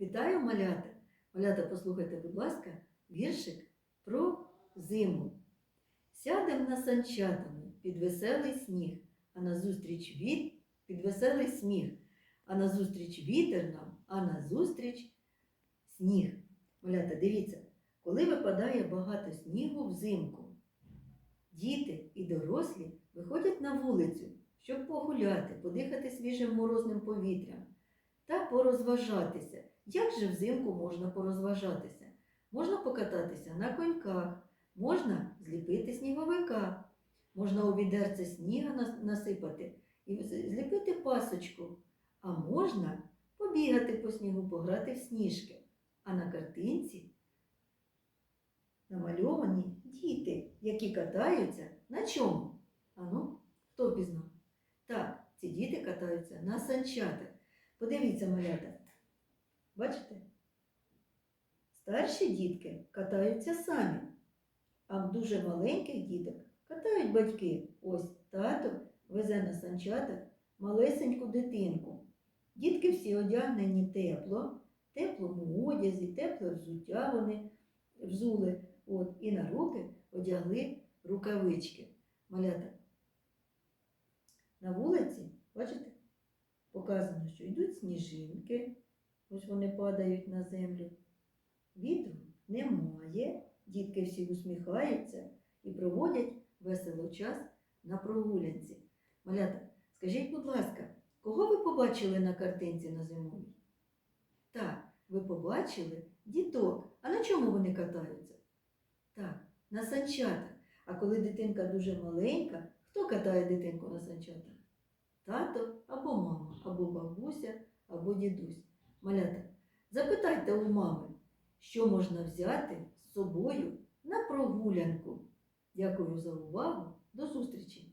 Вітаю малята! Малята, послухайте, будь ласка, віршик про зиму. Сядем на санчатами під веселий сніг, а назустріч від під веселий сміх, а назустріч вітер нам, а назустріч сніг. Малята, дивіться, коли випадає багато снігу взимку, діти і дорослі виходять на вулицю, щоб погуляти, подихати свіжим морозним повітрям та порозважатися. Як же взимку можна порозважатися? Можна покататися на коньках, можна зліпити сніговика, можна у відерце сніга насипати і зліпити пасочку, а можна побігати по снігу, пограти в сніжки. А на картинці намальовані діти, які катаються на чому? Ану, хто пізнав? Так, ці діти катаються на санчатах. Подивіться, малята. Бачите? Старші дітки катаються самі, а в дуже маленьких діток катають батьки. Ось тато везе на санчатах малесеньку дитинку. Дітки всі одягнені тепло, теплому одязі, тепле взуття вони взули. От, і на руки одягли рукавички. Малята. На вулиці, бачите, показано, що йдуть сніжинки, ось вони падають на землю. Вітру немає, дітки всі усміхаються і проводять весело час на прогулянці. Малята, скажіть, будь ласка, кого ви побачили на картинці на зимовій? Так, ви побачили діток. А на чому вони катаються? Так, на санчатах. А коли дитинка дуже маленька, хто катає дитинку на санчатах? Тато або мама, або дідусь. Малята, запитайте у мами, що можна взяти з собою на прогулянку. Дякую за увагу. До зустрічі!